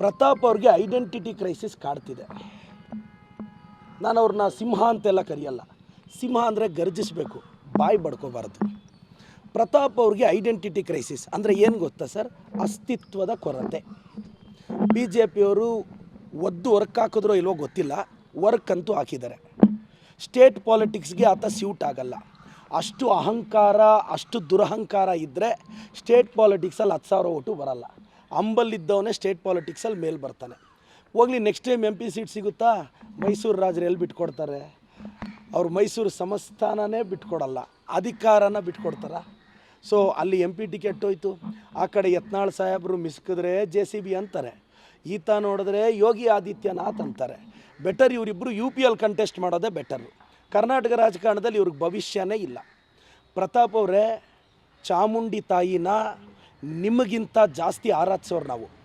ಪ್ರತಾಪ್ ಅವ್ರಿಗೆ identity crisis ಕಾಡ್ತಿದೆ. ನಾನು ಅವ್ರನ್ನ ಸಿಂಹ ಅಂತೆಲ್ಲ ಕರೆಯಲ್ಲ. ಸಿಂಹ ಅಂದರೆ ಗರ್ಜಿಸಬೇಕು, ಬಾಯಿ ಬಡ್ಕೋಬಾರ್ದು. ಪ್ರತಾಪ್ ಅವ್ರಿಗೆ ಐಡೆಂಟಿಟಿ ಕ್ರೈಸಿಸ್ ಅಂದರೆ ಏನು ಗೊತ್ತಾ ಸರ್? ಅಸ್ತಿತ್ವದ ಕೊರತೆ. ಬಿ ಜೆ ಪಿಯವರು ಒದ್ದು ವರ್ಕ್ ಹಾಕಿದ್ರೋ ಇಲ್ವೋ ಗೊತ್ತಿಲ್ಲ, ವರ್ಕ್ ಅಂತೂ ಹಾಕಿದ್ದಾರೆ. ಸ್ಟೇಟ್ ಪಾಲಿಟಿಕ್ಸ್ಗೆ ಆತ ಸ್ಯೂಟ್ ಆಗಲ್ಲ. ಅಷ್ಟು ಅಹಂಕಾರ, ಅಷ್ಟು ದುರಹಂಕಾರ ಇದ್ದರೆ ಸ್ಟೇಟ್ ಪಾಲಿಟಿಕ್ಸಲ್ಲಿ ಹತ್ತು ಸಾವಿರ ಓಟು ಬರಲ್ಲ. ಅಂಬಲ್ಲಿದ್ದವನೇ ಸ್ಟೇಟ್ ಪಾಲಿಟಿಕ್ಸಲ್ಲಿ ಮೇಲೆ ಬರ್ತಾನೆ. ಹೋಗ್ಲಿ next time M P seat ಸಿಗುತ್ತಾ? ಮೈಸೂರು ರಾಜರು ಎಲ್ಲಿ ಬಿಟ್ಕೊಡ್ತಾರೆ? ಅವರು ಮೈಸೂರು ಸಂಸ್ಥಾನನೇ ಬಿಟ್ಕೊಡಲ್ಲ, ಅಧಿಕಾರನ ಬಿಟ್ಕೊಡ್ತಾರ. ಸೊ ಅಲ್ಲಿ ಎಂ ಪಿ ಟಿಕೆಟ್ ಹೋಯ್ತು. ಆ ಕಡೆ ಯತ್ನಾಳ್ ಸಾಹೇಬರು ಮಿಸ್ಕಿದ್ರೆ ಜೆ ಸಿ ಬಿ ಅಂತಾರೆ. ಈತ ನೋಡಿದ್ರೆ ಯೋಗಿ ಆದಿತ್ಯನಾಥ್ ಅಂತಾರೆ. ಬೆಟರ್ ಇವರಿಬ್ಬರು ಯು ಪಿ ಎಲ್ ಕಂಟೆಸ್ಟ್ ಮಾಡೋದೇ ಬೆಟರು ಕರ್ನಾಟಕ ರಾಜಕಾರಣದಲ್ಲಿ ಇವ್ರಿಗೆ ಭವಿಷ್ಯನೇ ಇಲ್ಲ. ಪ್ರತಾಪ್ ಅವರೇ, ಚಾಮುಂಡಿ ತಾಯಿನ ನಿಮಗಿಂತ ಜಾಸ್ತಿ ಆರಾಧಿಸೋರು ನಾವು.